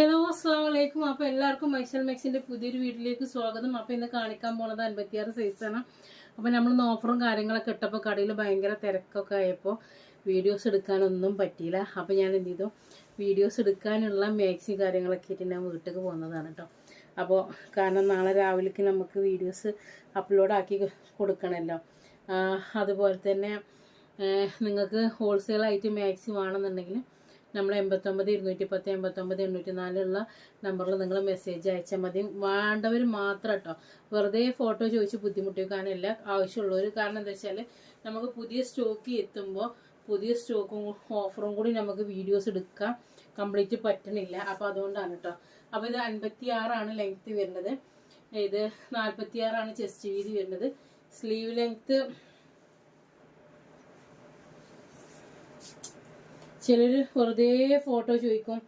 Hello അസ്സാം വലൈക്കും അപ്പോൾ എല്ലാവർക്കും മൈസൽ മെക്സിന്റെ പുതിയൊരു വീട്ടിലേക്ക് സ്വാഗതം. അപ്പോൾ ഇന്ന് കാണിക്കാൻ പോണത് അൻപത്തിയാറ് സൈസാണ് അപ്പോൾ നമ്മൾ ഓഫറും കാര്യങ്ങളൊക്കെ ഇട്ടപ്പോൾ കടയിൽ ഭയങ്കര തിരക്കൊക്കെ ആയപ്പോൾ വീഡിയോസ് എടുക്കാനൊന്നും പറ്റിയില്ല. അപ്പോൾ ഞാൻ എന്ത് ചെയ്തു? വീഡിയോസ് എടുക്കാനുള്ള മാക്സി കാര്യങ്ങളൊക്കെ ആയിട്ട് ഞാൻ വീട്ടിലേക്ക് പോകുന്നതാണ് കേട്ടോ അപ്പോൾ കാരണം നാളെ രാവിലേക്ക് നമുക്ക് വീഡിയോസ് അപ്ലോഡ് ആക്കി കൊടുക്കണമല്ലോ അതുപോലെ തന്നെ നിങ്ങൾക്ക് ഹോൾസെയിലായിട്ട് മാക്സി വേണമെന്നുണ്ടെങ്കിൽ നമ്മൾ എൺപത്തൊമ്പത് ഇരുന്നൂറ്റി പത്ത് എൺപത്തൊമ്പത് എണ്ണൂറ്റി നാലുള്ള നമ്പറിൽ നിങ്ങൾ മെസ്സേജ് അയച്ചാൽ മതി. വേണ്ടവർ മാത്രം കേട്ടോ വെറുതെ ഫോട്ടോ ചോദിച്ച് ബുദ്ധിമുട്ടിക്കാനല്ല ഒരു കാരണം എന്താ വെച്ചാൽ നമുക്ക് പുതിയ സ്റ്റോക്ക് എത്തുമ്പോൾ പുതിയ സ്റ്റോക്കും ഓഫറും കൂടി നമുക്ക് വീഡിയോസ് എടുക്കാം. കംപ്ലീറ്റ് പറ്റണില്ല. അപ്പോൾ അതുകൊണ്ടാണ് കേട്ടോ അപ്പോൾ ഇത് അൻപത്തി ആറാണ് ലെങ്ത്ത് വരുന്നത്. ഇത് നാൽപ്പത്തി ആറാണ് ചെസ്റ്റ് വീതി വരുന്നത്. സ്ലീവ് ലെങ്ത് ചിലർ വെറുതെ ഫോട്ടോ ചോദിക്കും.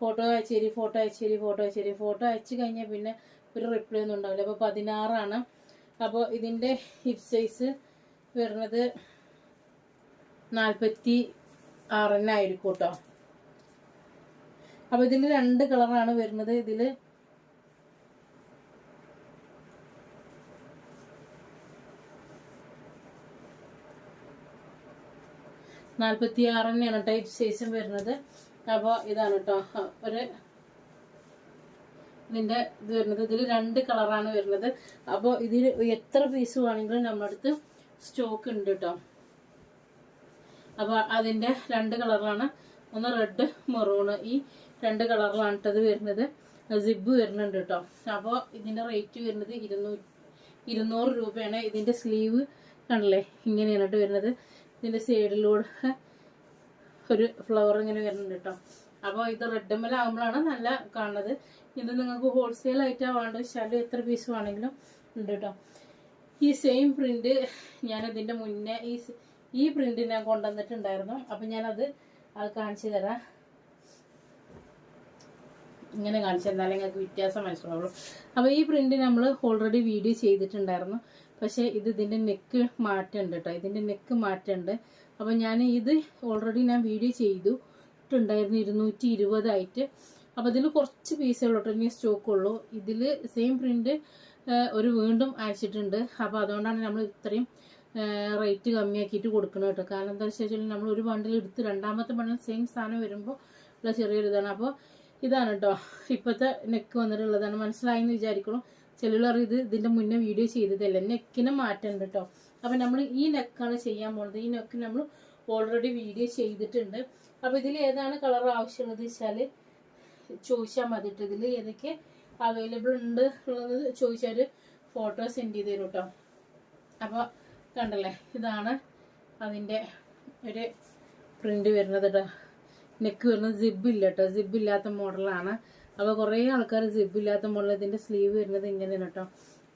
ഫോട്ടോ അയച്ചേരി ഫോട്ടോ അയച്ചേരി ഫോട്ടോ അയച്ചേരി. ഫോട്ടോ അയച്ചു കഴിഞ്ഞാൽ പിന്നെ ഒരു റിപ്ലൈ ഒന്നും ഉണ്ടാവില്ല. അപ്പോൾ പതിനാറാണ്. അപ്പോൾ ഇതിന്റെ ഹിപ്പ് സൈസ് വരുന്നത് നാൽപ്പത്തി ആറിനായിരിക്കും കേട്ടോ. അപ്പോൾ ഇതിൽ രണ്ട് കളറാണ് വരുന്നത്. ഇതിൽ നാൽപ്പത്തി ആറ് തന്നെയാണ് ടൈപ്പ് സൈസും വരുന്നത്. അപ്പോൾ ഇതാണ് കേട്ടോ ഒരു ഇതിന്റെ ഇത് വരുന്നത്. ഇതിൽ രണ്ട് കളറാണ് വരുന്നത്. അപ്പോൾ ഇതിൽ എത്ര പീസ് വേണമെങ്കിലും നമ്മുടെ അടുത്ത് സ്റ്റോക്ക് ഉണ്ട് കേട്ടോ അപ്പോൾ അതിന്റെ രണ്ട് കളറാണ് ഒന്ന് റെഡ് മെറൂണ് ഈ രണ്ട് കളറിലാണ് കേട്ടത് വരുന്നത്. സിബ് വരുന്നുണ്ട് കേട്ടോ അപ്പോൾ ഇതിന്റെ റേറ്റ് വരുന്നത് ഇരുന്നൂറ്റി ഇരുന്നൂറ് രൂപയാണ്. ഇതിന്റെ സ്ലീവ് കണ്ടില്ലേ? ഇങ്ങനെയാണ് കേട്ടോ വരുന്നത്. ഇതിന്റെ സൈഡിലൂടെ ഒരു ഫ്ലവർ ഇങ്ങനെ വരുന്നുണ്ട് കേട്ടോ അപ്പോൾ ഇത് റെഡ് ആകുമ്പോഴാണ് നല്ല കാണുന്നത്. ഇത് നിങ്ങൾക്ക് ഹോൾസെയിൽ ആയിട്ടാണ് വേണ്ടത്. വെച്ചാൽ എത്ര പീസ് വേണമെങ്കിലും ഉണ്ട് കേട്ടോ ഈ സെയിം പ്രിന്റ് ഞാൻ ഇതിന്റെ മുന്നേ ഈ ഈ പ്രിന്റ് ഞാൻ കൊണ്ടുവന്നിട്ടുണ്ടായിരുന്നു. അപ്പം ഞാനത് അത് കാണിച്ചു തരാം. ഇങ്ങനെ കാണിച്ചു തന്നാലേ നിങ്ങൾക്ക് വ്യത്യാസം മനസ്സിലാവുള്ളൂ. അപ്പോൾ ഈ പ്രിന്റ് നമ്മൾ ഓൾറെഡി വീഡിയോ ചെയ്തിട്ടുണ്ടായിരുന്നു. പക്ഷേ ഇത് ഇതിന്റെ നെക്ക് മാറ്റേണ്ട കേട്ടോ ഇതിന്റെ നെക്ക് മാറ്റേണ്ട. അപ്പോൾ ഞാൻ ഇത് ഓൾറെഡി ഞാൻ വീഡിയോ ചെയ്തു. ഇട്ടുണ്ടായിരുന്നു ഇരുന്നൂറ്റി ഇരുപതായിട്ട് അപ്പോൾ ഇതിൽ കുറച്ച് പീസുകളോട്ടോ ഇനി സ്റ്റോക്ക് ഉള്ളൂ. ഇതിൽ സെയിം പ്രിന്റ് ഒരു വീണ്ടും അയച്ചിട്ടുണ്ട്. അപ്പോൾ അതുകൊണ്ടാണ് നമ്മൾ ഇത്രയും റേറ്റ് കമ്മിയാക്കിയിട്ട് കൊടുക്കുന്നത് കേട്ടോ കാരണം എന്താ വെച്ചാൽ നമ്മൾ ഒരു ബണ്ടിൽ എടുത്ത് രണ്ടാമത്തെ ബണ്ടിൽ സെയിം സാധനം വരുമ്പോൾ ഉള്ള ചെറിയൊരു ഇതാണ് അപ്പോൾ ഇതാണ് കേട്ടോ ഇപ്പോഴത്തെ നെക്ക് വന്നിട്ടുള്ളതാണ്. മനസ്സിലായെന്ന് വിചാരിക്കണം ചിലർ ഇത് ഇതിന്റെ മുന്നേ വീഡിയോ ചെയ്തതല്ല? നെക്കിന് മാറ്റമുണ്ട് കേട്ടോ അപ്പം നമ്മൾ ഈ നെക്കാണ് ചെയ്യാൻ പോകുന്നത് ഈ നെക്ക് നമ്മൾ ഓൾറെഡി വീഡിയോ ചെയ്തിട്ടുണ്ട്. അപ്പൊ ഇതിൽ ഏതാണ് കളർ ആവശ്യമുള്ളത് വെച്ചാൽ ചോദിച്ചാൽ മതി ഇതിൽ ഏതൊക്കെ അവൈലബിൾ ഉണ്ട് ഉള്ളത് ചോദിച്ചാൽ ഫോട്ടോ സെൻഡ് ചെയ്ത് തരും കേട്ടോ അപ്പോൾ കണ്ടല്ലേ? ഇതാണ് അതിന്റെ ഒരു പ്രിന്റ് വരുന്നത് കേട്ടോ നെക്ക് വരുന്നത് സിബ് ഇല്ല കേട്ടോ സിബ് ഇല്ലാത്ത മോഡലാണ് അപ്പോൾ കുറേ ആൾക്കാർ സിബ് ഇല്ലാത്ത മോഡൽ ഇതിന്റെ സ്ലീവ് വരുന്നത് ഇങ്ങനെയാണ് കേട്ടോ.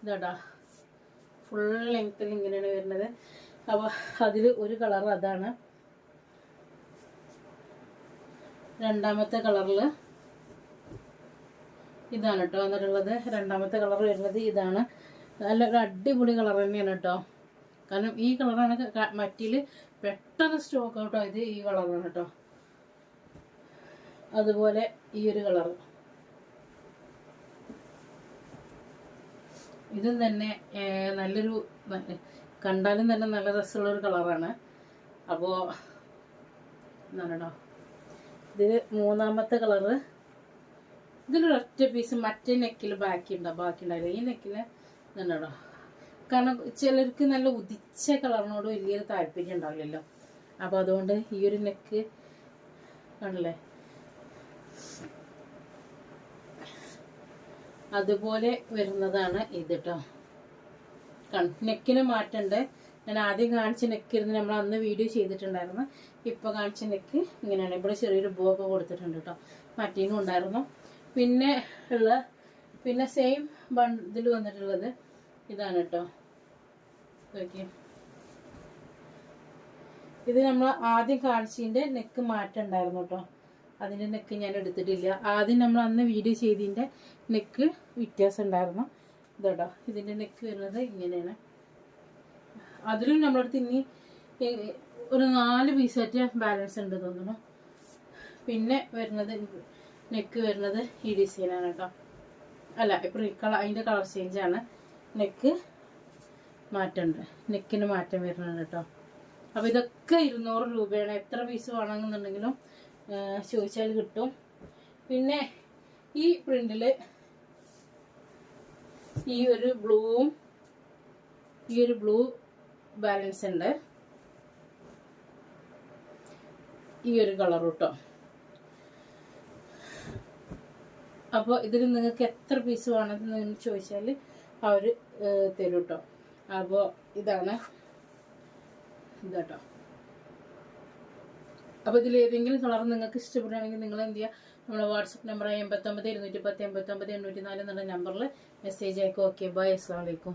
ഇതാട്ടാ ഫുൾ ലെങ്ത്തിൽ ഇങ്ങനെയാണ് വരുന്നത്. അപ്പോൾ അതിൽ ഒരു കളർ അതാണ്. രണ്ടാമത്തെ കളറിൽ ഇതാണ് കേട്ടോ എന്നിട്ടുള്ളത് രണ്ടാമത്തെ കളർ വരുന്നത് ഇതാണ്. നല്ല ഒരു അടിപൊളി കളർ തന്നെയാണ് കേട്ടോ. കാരണം ഈ കളറാണ് മറ്റിൽ പെട്ടെന്ന് സ്റ്റോക്ക് ഔട്ടോ ഇത് ഈ കളറാണ് കേട്ടോ. അതുപോലെ ഈ ഒരു കളർ ഇതും തന്നെ നല്ലൊരു കണ്ടാലും തന്നെ നല്ല രസമുള്ളൊരു കളറാണ്. അപ്പോൾ എന്താണോ ഇത് മൂന്നാമത്തെ കളറ്. ഇതിലൊരൊറ്റ പീസ് മറ്റേ നെക്കിൽ ബാക്കി ഉണ്ടാവും ബാക്കി ഉണ്ടാവില്ല ഈ നെക്കിൽ എന്താണോ കാരണം ചിലർക്ക് നല്ല ഉദിച്ച കളറിനോട് വലിയൊരു താല്പര്യം ഉണ്ടാവില്ലല്ലോ. അപ്പോൾ അതുകൊണ്ട് ഈ ഒരു നെക്ക് കണ്ടില്ലേ അതുപോലെ വരുന്നതാണ് ഇത് കേട്ടോ നെക്കിന് മാറ്റണ്ട്. ഞാൻ ആദ്യം കാണിച്ച നെക്കിരുന്ന് നമ്മൾ അന്ന് വീഡിയോ ചെയ്തിട്ടുണ്ടായിരുന്നു. ഇപ്പോൾ കാണിച്ച നെക്ക് ഇങ്ങനെയാണ്. ഇവിടെ ചെറിയൊരു ബോ ഒക്കെ കൊടുത്തിട്ടുണ്ട് കേട്ടോ മറ്റീനും ഉണ്ടായിരുന്നു. പിന്നെ ഉള്ള പിന്നെ സെയിം ബൺ ഇതിൽ വന്നിട്ടുള്ളത് ഇതാണ് കേട്ടോ ഇത് നമ്മൾ ആദ്യം കാണിച്ചതിന്റെ നെക്ക് മാറ്റം ഉണ്ടായിരുന്നു കേട്ടോ അതിന്റെ നെക്ക് ഞാൻ എടുത്തിട്ടില്ല. ആദ്യം നമ്മൾ അന്ന് വീഡിയോ ചെയ്തതിന്റെ നെക്ക് വ്യത്യാസം ഉണ്ടായിരുന്നു. ഇതോട്ടോ ഇതിന്റെ നെക്ക് വരുന്നത് ഇങ്ങനെയാണ്. അതിലും നമ്മളടുത്ത് ഇനി ഒരു നാല് പീസായിട്ട് ബാലൻസ് ഉണ്ട് തോന്നുന്നു. പിന്നെ വരുന്നത് നെക്ക് വരുന്നത് ഈ ഡിസൈനാണ് കേട്ടോ. അല്ല ഇപ്പം കളർ അതിന്റെ കളർ ചേഞ്ചാണ് നെക്ക് മാറ്റമുണ്ട്. നെക്കിന് മാറ്റം വരുന്നുണ്ട് കേട്ടോ. അപ്പോൾ ഇതൊക്കെ ഇരുന്നൂറ് രൂപയാണ്. എത്ര പീസ് വേണമെന്നുണ്ടെങ്കിലും ചോദിച്ചാൽ കിട്ടും. പിന്നെ ഈ പ്രിന്റിൽ ഈ ഒരു ബ്ലൂവും ഈ ഒരു ബ്ലൂ ബാലൻസ് ഉണ്ട്. ഈ ഒരു കളർ കേട്ടോ. അപ്പോൾ ഇതിൽ നിങ്ങൾക്ക് എത്ര പീസ് വേണമെന്ന് ചോദിച്ചാൽ അവർ തരും കേട്ടോ. അപ്പോൾ ഇതാണ് ഇതാട്ടോ അപ്പോൾ ഇതിൽ ഏതെങ്കിലും കളർ നിങ്ങൾക്ക് ഇഷ്ടപ്പെടുകയാണെങ്കിൽ നിങ്ങൾ എന്ത് ചെയ്യുക നമ്മുടെ വാട്സപ്പ് നമ്പർ എൺപത്തൊമ്പത് ഇരുന്നൂറ്റി പത്ത് എൺപത്തൊമ്പത് എണ്ണൂറ്റി നാല് എന്നുള്ള നമ്പറിൽ മെസ്സേജ് അയക്കും. ഓക്കെ ബൈ അസ്സാം വലൈക്കും